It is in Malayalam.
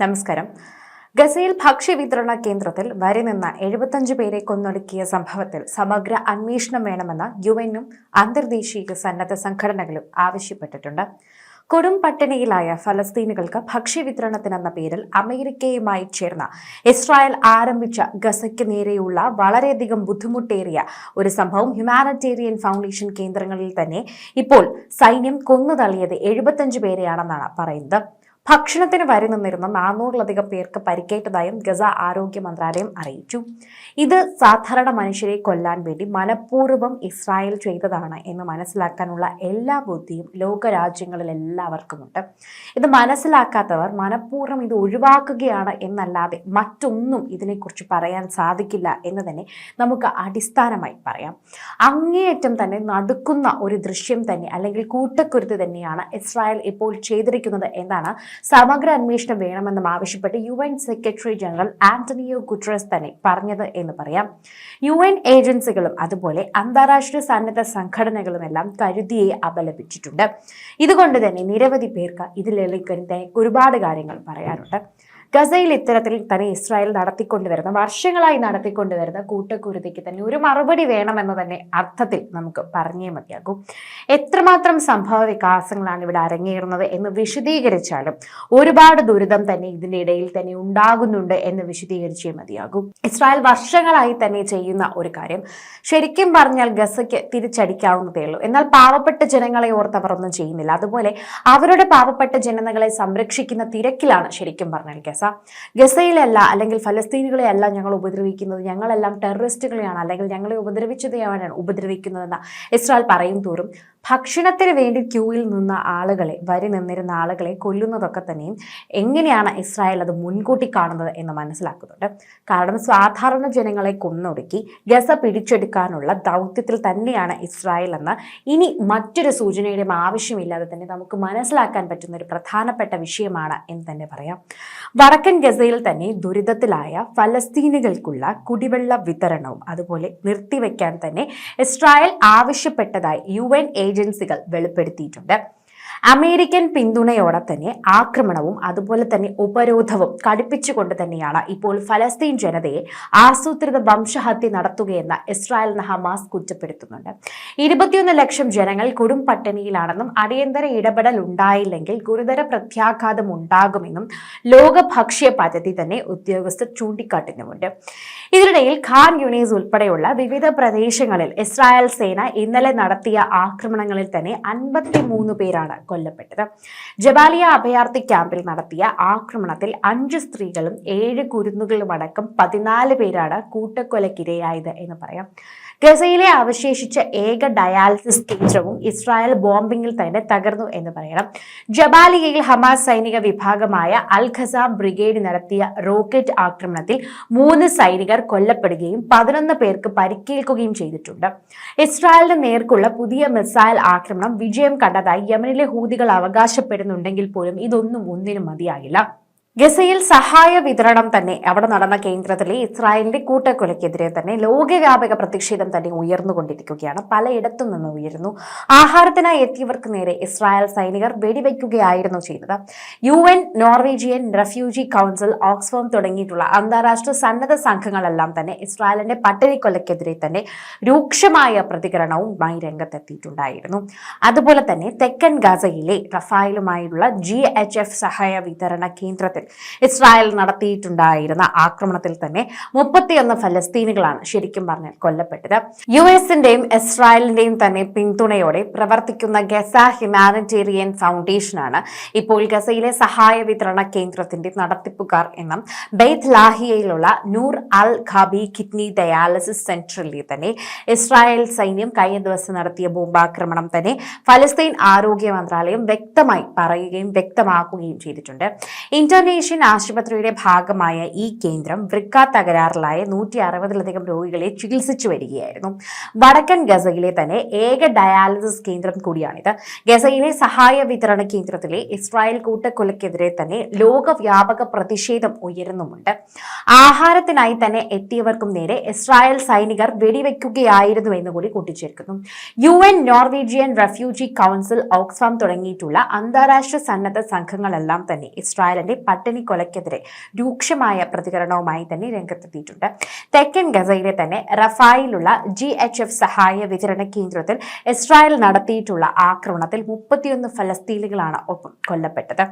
നമസ്കാരം. ഗസയിൽ ഭക്ഷ്യവിതരണ കേന്ദ്രത്തിൽ വരി നിന്ന എഴുപത്തഞ്ച് പേരെ കൊന്നൊടുക്കിയ സംഭവത്തിൽ സമഗ്ര അന്വേഷണം വേണമെന്ന് യു എനും അന്തർദേശീയ സന്നദ്ധ സംഘടനകളും ആവശ്യപ്പെട്ടിട്ടുണ്ട്. കൊടും പട്ടിണിയിലായ ഫലസ്തീനുകൾക്ക് ഭക്ഷ്യവിതരണത്തിനെന്ന പേരിൽ അമേരിക്കയുമായി ചേർന്ന ഇസ്രായേൽ ആരംഭിച്ച ഗസയ്ക്ക് നേരെയുള്ള വളരെയധികം ബുദ്ധിമുട്ടേറിയ ഒരു സംഭവം ഹ്യൂമാനിറ്റേറിയൻ ഫൗണ്ടേഷൻ കേന്ദ്രങ്ങളിൽ തന്നെ ഇപ്പോൾ സൈന്യം കൊന്നു തള്ളിയത് എഴുപത്തഞ്ച് പേരെയാണെന്നാണ് പറയുന്നത്. ഭക്ഷണത്തിന് വരി നിന്നിരുന്ന നാനൂറിലധികം പേർക്ക് പരിക്കേറ്റതായും ഗസ ആരോഗ്യ മന്ത്രാലയം അറിയിച്ചു. ഇത് സാധാരണ മനുഷ്യരെ കൊല്ലാൻ വേണ്ടി മനഃപൂർവം ഇസ്രായേൽ ചെയ്തതാണ് എന്ന് മനസ്സിലാക്കാനുള്ള എല്ലാ ബുദ്ധിയും ലോകരാജ്യങ്ങളിൽ എല്ലാവർക്കുമുണ്ട്. ഇത് മനസ്സിലാക്കാത്തവർ മനഃപൂർവം ഇത് ഒഴിവാക്കുകയാണ് എന്നല്ലാതെ മറ്റൊന്നും ഇതിനെക്കുറിച്ച് പറയാൻ സാധിക്കില്ല എന്ന് തന്നെ നമുക്ക് അടിസ്ഥാനമായി പറയാം. അങ്ങേയറ്റം തന്നെ നടുക്കുന്ന ഒരു ദൃശ്യം തന്നെ അല്ലെങ്കിൽ കൂട്ടക്കുരുത്ത് തന്നെയാണ് ഇസ്രായേൽ ഇപ്പോൾ ചെയ്തിരിക്കുന്നത് എന്നാണ് സമഗ്ര അന്വേഷണം വേണമെന്നും ആവശ്യപ്പെട്ട് U N secretary general Antonio Guterres തന്നെ പറഞ്ഞത് എന്ന് പറയാം. യു എൻ ഏജൻസികളും അതുപോലെ അന്താരാഷ്ട്ര സന്നദ്ധ സംഘടനകളും എല്ലാം കരുതിയെ അപലപിച്ചിട്ടുണ്ട്. ഇതുകൊണ്ട് തന്നെ നിരവധി പേർക്ക് ഇതിലെളിക്കുന്ന ഒരുപാട് കാര്യങ്ങൾ പറയാനുണ്ട്. ഗസയിൽ ഇത്തരത്തിൽ തന്നെ ഇസ്രായേൽ നടത്തിക്കൊണ്ടുവരുന്ന വർഷങ്ങളായി നടത്തിക്കൊണ്ടുവരുന്ന കൂട്ടക്കുരുതിക്ക് തന്നെ ഒരു മറുപടി വേണമെന്ന് തന്നെ അർത്ഥത്തിൽ നമുക്ക് പറഞ്ഞേ മതിയാകും. എത്രമാത്രം സംഭവ വികാസങ്ങളാണ് ഇവിടെ അരങ്ങേറുന്നത് എന്ന് വിശദീകരിച്ചാലും ഒരുപാട് ദുരിതം തന്നെ ഇതിന്റെ ഇടയിൽ തന്നെ ഉണ്ടാകുന്നുണ്ട് എന്ന് വിശദീകരിച്ചേ മതിയാകും. ഇസ്രായേൽ വർഷങ്ങളായി തന്നെ ചെയ്യുന്ന ഒരു കാര്യം ശരിക്കും പറഞ്ഞാൽ ഗസയ്ക്ക് തിരിച്ചടിക്കാവുന്നതേ ഉള്ളൂ. എന്നാൽ പാവപ്പെട്ട ജനങ്ങളെ ഓർത്തവർ ഒന്നും ചെയ്യുന്നില്ല. അതുപോലെ അവരുടെ പാവപ്പെട്ട ജനതകളെ സംരക്ഷിക്കുന്ന തിരക്കിലാണ് ശരിക്കും പറഞ്ഞാൽ ഗസ. ഗസയിലല്ല അല്ലെങ്കിൽ ഫലസ്തീനുകളെ അല്ല ഞങ്ങൾ ഉപദ്രവിക്കുന്നത്. ഞങ്ങളെല്ലാം ടെററിസ്റ്റുകളെയാണ് അല്ലെങ്കിൽ ഞങ്ങളെ ഉപദ്രവിച്ചതെയാണ് ഉപദ്രവിക്കുന്നതെന്ന് ഇസ്രായേൽ പറയും തോറും. ഭക്ഷണത്തിന് വേണ്ടി ക്യൂവിൽ നിന്ന ആളുകളെ വരി നിന്നിരുന്ന ആളുകളെ കൊല്ലുന്നതൊക്കെ തന്നെയും എങ്ങനെയാണ് ഇസ്രായേൽ അത് മുൻകൂട്ടി കാണുന്നത് എന്ന് മനസ്സിലാക്കുന്നുണ്ട്. കാരണം സാധാരണ ജനങ്ങളെ കൊന്നൊടുക്കി ഗസ പിടിച്ചെടുക്കാനുള്ള ദൗത്യത്തിൽ തന്നെയാണ് ഇസ്രായേൽ എന്ന് ഇനി മറ്റൊരു സൂചനയുടെയും ആവശ്യമില്ലാതെ തന്നെ നമുക്ക് മനസ്സിലാക്കാൻ പറ്റുന്ന ഒരു പ്രധാനപ്പെട്ട വിഷയമാണ് എന്ന് തന്നെ പറയാം. വടക്കൻ ഗസയിൽ തന്നെ ദുരിതത്തിലായ ഫലസ്തീനുകൾക്കുള്ള കുടിവെള്ള വിതരണവും അതുപോലെ നിർത്തിവെക്കാൻ തന്നെ ഇസ്രായേൽ ആവശ്യപ്പെട്ടതായി യു ഏജൻസികൾ വെളിപ്പെടുത്തിയിട്ടുണ്ട്. അമേരിക്കൻ പിന്തുണയോടെ തന്നെ ആക്രമണവും അതുപോലെ തന്നെ ഉപരോധവും കടുപ്പിച്ചുകൊണ്ട് തന്നെയാണ് ഇപ്പോൾ ഫലസ്തീൻ ജനതയെ ആസൂത്രിത വംശഹത്യ നടത്തുകയെന്ന ഇസ്രായേൽ ഹമാസ് കുറ്റപ്പെടുത്തുന്നുണ്ട്. ഇരുപത്തിയൊന്ന് ലക്ഷം ജനങ്ങൾ കൊടും പട്ടിണിയിലാണെന്നും അടിയന്തര ഇടപെടൽ ഉണ്ടായില്ലെങ്കിൽ ഗുരുതര പ്രത്യാഘാതം ഉണ്ടാകുമെന്നും ലോക ഭക്ഷ്യ പദ്ധതി തന്നെ ഉദ്യോഗസ്ഥർ ചൂണ്ടിക്കാട്ടുന്നുമുണ്ട്. ഇതിനിടയിൽ ഖാൻ യുനീസ് ഉൾപ്പെടെയുള്ള വിവിധ പ്രദേശങ്ങളിൽ ഇസ്രായേൽ സേന ഇന്നലെ നടത്തിയ ആക്രമണങ്ങളിൽ തന്നെ അൻപത്തി പേരാണ് കൊല്ലപ്പെട്ടത്. ജബാലിയ അഭയാർത്ഥി ക്യാമ്പിൽ നടത്തിയ ആക്രമണത്തിൽ അഞ്ച് സ്ത്രീകളും ഏഴ് കുരുന്നുകളും അടക്കം പതിനാല് പേരാണ് കൂട്ടക്കൊലക്കിരയായത് എന്ന് പറയാം. ഗസയിലെ അവശേഷിച്ച ഏക ഡയാലിസിസ് കേന്ദ്രവും ഇസ്രായേൽ ബോംബിംഗിൽ തന്നെ തകർന്നു എന്ന് പറയണം. ജബാലിയയിൽ ഹമാസ് സൈനിക വിഭാഗമായ അൽ ഖസാം ബ്രിഗേഡ് നടത്തിയ റോക്കറ്റ് ആക്രമണത്തിൽ മൂന്ന് സൈനികർ കൊല്ലപ്പെടുകയും പതിനൊന്ന് പേർക്ക് പരിക്കേൽക്കുകയും ചെയ്തിട്ടുണ്ട്. ഇസ്രായേലിന് നേർക്കുള്ള പുതിയ മിസൈൽ ആക്രമണം വിജയം കണ്ടതായി യമനിലെ ഹൂതികൾ അവകാശപ്പെടുന്നുണ്ടെങ്കിൽ പോലും ഇതൊന്നും ഒന്നിനും മതിയാകില്ല. ഗസയിൽ സഹായ വിതരണം തന്നെ അവിടെ നടന്ന കേന്ദ്രത്തിലെ ഇസ്രായേലിന്റെ കൂട്ടക്കൊലയ്ക്കെതിരെ തന്നെ ലോകവ്യാപക പ്രതിഷേധം തന്നെ ഉയർന്നുകൊണ്ടിരിക്കുകയാണ്. പലയിടത്തു നിന്ന് ഉയരുന്നു. ആഹാരത്തിനായി എത്തിയവർക്ക് നേരെ ഇസ്രായേൽ സൈനികർ വെടിവെക്കുകയായിരുന്നു ചെയ്തത് U N Norwegian refugee council Oxfam തുടങ്ങിയിട്ടുള്ള അന്താരാഷ്ട്ര സന്നദ്ധ സംഘങ്ങളെല്ലാം തന്നെ ഇസ്രായേലിന്റെ പട്ടിണിക്കൊലയ്ക്കെതിരെ തന്നെ രൂക്ഷമായ പ്രതികരണവും പ്രതികരണവുമായി രംഗത്തെത്തിയിട്ടുണ്ടായിരുന്നു. അതുപോലെ തന്നെ തെക്കൻ ഗസയിലെ റഫായിലുമായുള്ള ജി സഹായ വിതരണ കേന്ദ്രത്തിൽ ഇസ്രായേൽ നടത്തിയിട്ടുണ്ടായിരുന്ന ആക്രമണത്തിൽ തന്നെ മുപ്പത്തിയൊന്ന് ഫലസ്തീനുകളാണ് ശരിക്കും പറഞ്ഞാൽ കൊല്ലപ്പെട്ടത്. യു എസിന്റെയും ഇസ്രായേലിന്റെയും തന്നെ പിന്തുണയോടെ പ്രവർത്തിക്കുന്ന ഗസ ഹ്യൂമാനിറ്റേറിയൻ ഫൗണ്ടേഷനാണ് ഇപ്പോൾ ഗസയിലെ സഹായ വിതരണ കേന്ദ്രത്തിന്റെ നടത്തിപ്പുകാർ എന്നും Beit ലാഹിയയിലുള്ള Noor Al Kaabi kidney dialysis സെന്ററിലെ തന്നെ ഇസ്രായേൽ സൈന്യം കഴിഞ്ഞ ദിവസം നടത്തിയ ബോംബാക്രമണം തന്നെ ഫലസ്തീൻ ആരോഗ്യ മന്ത്രാലയം വ്യക്തമായി പറയുകയും വ്യക്തമാക്കുകയും ചെയ്തിട്ടുണ്ട്. ഇന്റർനേഷ്യൻ ആശുപത്രിയുടെ ഭാഗമായ ഈ കേന്ദ്രം വൃക്ക തകരാറിലായ നൂറ്റി അറുപതിലധികം രോഗികളെ ചികിത്സിച്ചു വരികയായിരുന്നു. വടക്കൻ ഗസയിലെ തന്നെ ഏക ഡയാലിസിസ് കേന്ദ്രം കൂടിയാണിത്. ഗസയിലെ സഹായ വിതരണ കേന്ദ്രത്തിലെ ഇസ്രായേൽ കൂട്ടക്കൊലയ്ക്കെതിരെ തന്നെ ലോകവ്യാപക പ്രതിഷേധം ഉയരുന്നുമുണ്ട്. ആഹാരത്തിനായി തന്നെ എത്തിയവർക്കും നേരെ ഇസ്രായേൽ സൈനികർ വെടിവെക്കുകയായിരുന്നു എന്ന് കൂടി കൂട്ടിച്ചേർക്കുന്നു. U N Norwegian refugee council Oxfam തുടങ്ങിയിട്ടുള്ള അന്താരാഷ്ട്ര സന്നദ്ധ സംഘങ്ങളെല്ലാം തന്നെ ഇസ്രായേലിന്റെ പട്ടിണി കൊലയ്ക്കെതിരെ രൂക്ഷമായ പ്രതികരണവുമായി തന്നെ രംഗത്തെത്തിയിട്ടുണ്ട്. തെക്കൻ ഗസയിലെ തന്നെ റഫായിലുള്ള ജി എച്ച് എഫ് സഹായ വിതരണ കേന്ദ്രത്തിൽ ഇസ്രായേൽ നടത്തിയിട്ടുള്ള ആക്രമണത്തിൽ മുപ്പത്തിയൊന്ന് ഫലസ്തീനികളാണ് ഒപ്പം കൊല്ലപ്പെട്ടത്.